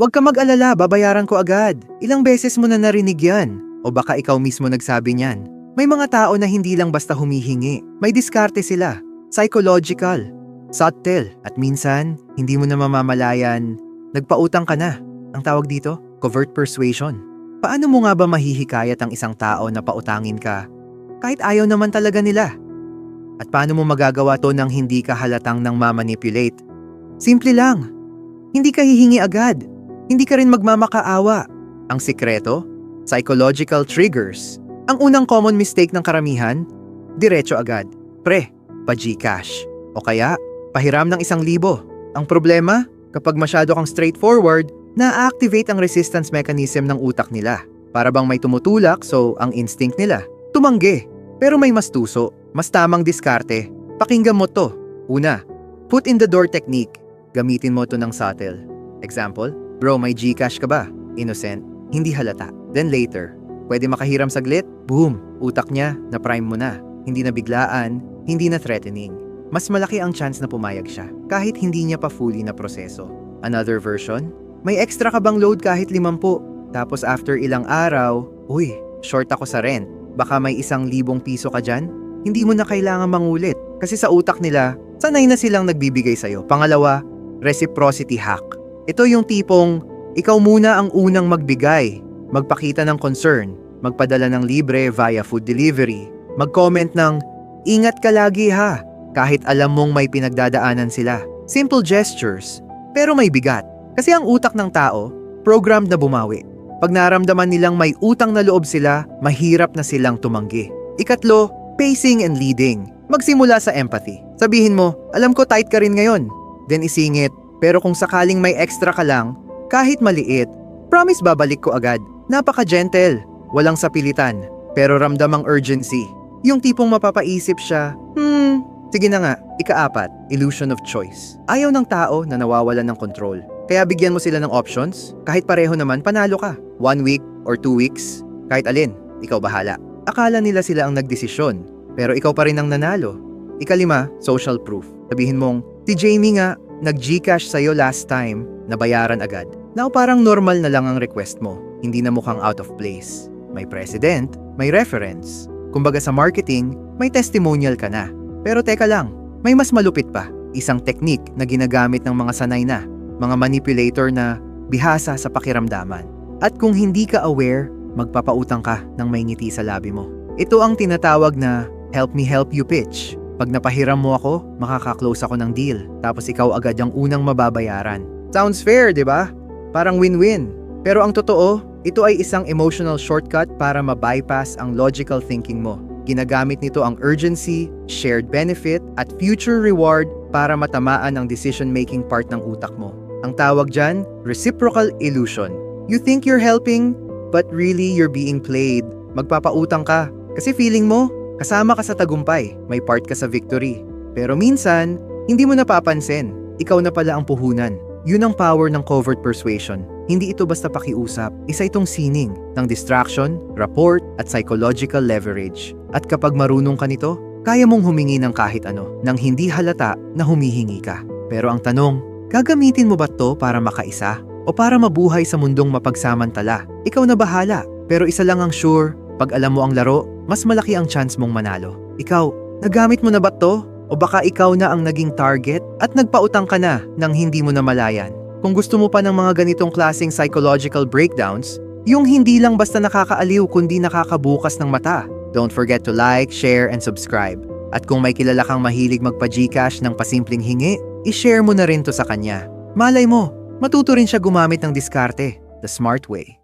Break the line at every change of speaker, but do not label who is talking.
Huwag ka mag-alala, babayaran ko agad. Ilang beses mo na narinig yan. O baka ikaw mismo nagsabi niyan. May mga tao na hindi lang basta humihingi. May diskarte sila. Psychological. Subtle. At minsan, hindi mo na mamamalayan. Nagpautang ka na. Ang tawag dito, covert persuasion. Paano mo nga ba mahihikayat ang isang tao na pautangin ka? Kahit ayaw naman talaga nila. At paano mo magagawa to nang hindi ka halatang nang mamanipulate? Simple lang. Hindi ka hihingi agad. Hindi ka rin magmamakaawa. Ang sikreto? Psychological triggers. Ang unang common mistake ng karamihan? Diretso agad. Pre, pa-Gcash. O kaya, pahiram ng isang libo. Ang problema, kapag masyado kang straightforward, na-activate ang resistance mechanism ng utak nila. Para bang may tumutulak so ang instinct nila, tumanggi. Pero may mas tuso, mas tamang diskarte. Pakinggan mo to. Una, put in the door technique. Gamitin mo to ng subtle. Example, bro may Gcash ka ba? Innocent, hindi halata. Then later, pwede makahiram saglit? Boom, utak niya, na-prime mo na. Hindi na biglaan, hindi na threatening. Mas malaki ang chance na pumayag siya, kahit hindi niya pa fully na proseso. Another version, may extra ka bang load kahit limampu? Tapos after ilang araw, uy, short ako sa rent. Baka may isang libong piso ka dyan? Hindi mo na kailangan mangulit. Kasi sa utak nila, sanay na silang nagbibigay sa'yo. Pangalawa, reciprocity hack. Ito yung tipong, ikaw muna ang unang magbigay. Magpakita ng concern. Magpadala ng libre via food delivery. Mag-comment ng, ingat ka lagi ha. Kahit alam mong may pinagdadaanan sila. Simple gestures, pero may bigat. Kasi ang utak ng tao, programmed na bumawi. Pag naramdaman nilang may utang na loob sila, mahirap na silang tumanggi. Ikatlo, pacing and leading. Magsimula sa empathy. Sabihin mo, alam ko tight ka rin ngayon. Then isingit, pero kung sakaling may extra ka lang, kahit maliit, promise babalik ko agad. Napaka-gentle, walang sapilitan, pero ramdam ang urgency. Yung tipong mapapaisip siya, hmm, sige na nga, ikaapat, illusion of choice. Ayaw ng tao na nawawalan ng control. Kaya bigyan mo sila ng options, kahit pareho naman panalo ka. One week or two weeks, kahit alin, ikaw bahala. Akala nila sila ang nagdesisyon, pero ikaw pa rin ang nanalo. Ikalima, social proof. Sabihin mong, si Jamie nga, nag-Gcash sa'yo last time, nabayaran agad. Now parang normal na lang ang request mo, hindi na mukhang out of place. May precedent, may reference. Kumbaga sa marketing, may testimonial ka na. Pero teka lang, may mas malupit pa. Isang technique na ginagamit ng mga sanay na, mga manipulator na bihasa sa pakiramdaman. At kung hindi ka aware, magpapautang ka ng may ngiti sa labi mo. Ito ang tinatawag na help me help you pitch. Pag napahiram mo ako, makaka-close ako ng deal. Tapos ikaw agad ang unang mababayaran. Sounds fair, di ba? Parang win-win. Pero ang totoo, ito ay isang emotional shortcut para ma-bypass ang logical thinking mo. Ginagamit nito ang urgency, shared benefit, at future reward para matamaan ang decision-making part ng utak mo. Ang tawag dyan, reciprocal illusion. You think you're helping, but really you're being played. Magpapautang ka kasi feeling mo, kasama ka sa tagumpay, may part ka sa victory. Pero minsan, hindi mo napapansin, ikaw na pala ang puhunan. Yun ang power ng covert persuasion. Hindi ito basta pakiusap, isa itong sining ng distraction, rapport, at psychological leverage. At kapag marunong ka nito, kaya mong humingi ng kahit ano nang hindi halata na humihingi ka. Pero ang tanong, gagamitin mo ba to para makaisa? O para mabuhay sa mundong mapagsamantala? Ikaw na bahala. Pero isa lang ang sure, pag alam mo ang laro, mas malaki ang chance mong manalo. Ikaw, nagamit mo na ba to? O baka ikaw na ang naging target at nagpautang ka na nang hindi mo na malayan? Kung gusto mo pa ng mga ganitong klaseng psychological breakdowns, yung hindi lang basta nakakaaliw kundi nakakabukas ng mata. Don't forget to like, share, and subscribe. At kung may kilala kang mahilig magpa-Gcash ng pasimpleng hingi, i-share mo na rin to sa kanya. Malay mo, matuto rin siya gumamit ng diskarte, the smart way.